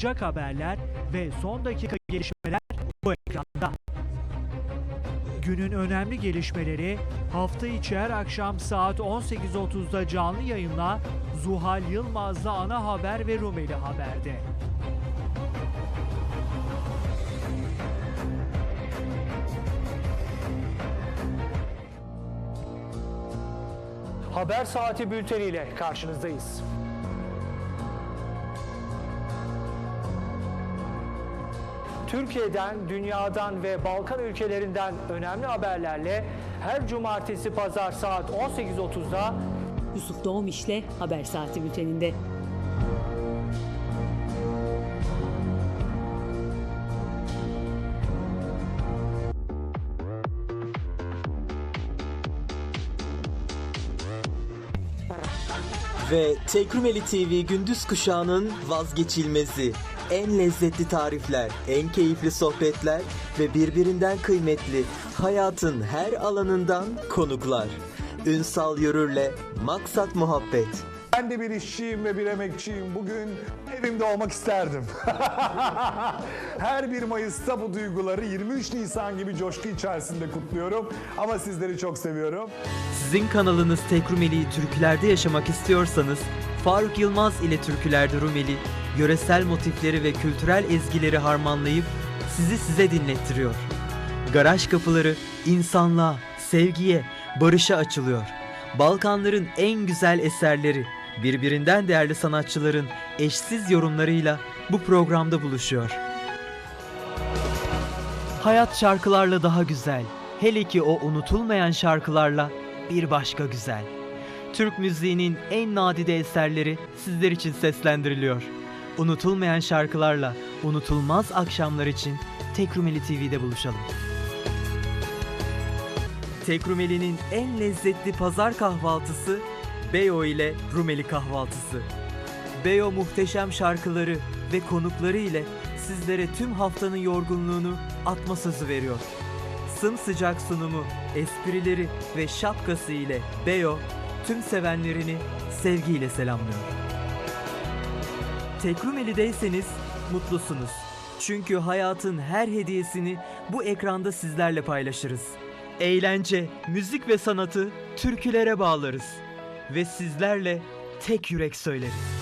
sıcak haberler ve son dakika gelişmeler bu ekranda. Günün önemli gelişmeleri hafta içi her akşam saat 18.30'da canlı yayınla Zuhal Yılmaz'la ana haber ve Rumeli Haber'de. Haber Saati bülteniyle karşınızdayız. Türkiye'den, dünyadan ve Balkan ülkelerinden önemli haberlerle her cumartesi pazar saat 18.30'da Yusuf Doğumiş'le Haber Saati Bülteni'nde. Ve Tekrümeli TV gündüz kuşağının vazgeçilmezi. En lezzetli tarifler, en keyifli sohbetler ve birbirinden kıymetli hayatın her alanından konuklar. Ünsal Yörür'le Maksat Muhabbet. Ben de bir işçiyim ve bir emekçiyim. Bugün evimde olmak isterdim. Her 1 Mayıs'ta bu duyguları 23 Nisan gibi coşku içerisinde kutluyorum. Ama sizleri çok seviyorum. Sizin kanalınız Tekrümeli'yi türkülerde yaşamak istiyorsanız Faruk Yılmaz ile Türkülerde Rumeli yöresel motifleri ve kültürel ezgileri harmanlayıp sizi size dinlettiriyor. Garaj kapıları insanlığa, sevgiye, barışa açılıyor. Balkanların en güzel eserleri, birbirinden değerli sanatçıların eşsiz yorumlarıyla bu programda buluşuyor. Hayat şarkılarla daha güzel. Hele ki o unutulmayan şarkılarla bir başka güzel. Türk müziğinin en nadide eserleri sizler için seslendiriliyor. Unutulmayan şarkılarla unutulmaz akşamlar için Tekrumeli TV'de buluşalım. Tekrumeli'nin en lezzetli pazar kahvaltısı Beyo ile Rumeli kahvaltısı. Beyo muhteşem şarkıları ve konukları ile sizlere tüm haftanın yorgunluğunu atma sözü veriyor. Sımsıcak sunumu, esprileri ve şapkası ile Beyo tüm sevenlerini sevgiyle selamlıyor. Tekrumeli'deyseniz mutlusunuz. Çünkü hayatın her hediyesini bu ekranda sizlerle paylaşırız. Eğlence, müzik ve sanatı türkülere bağlarız. Ve sizlerle tek yürek söyleriz.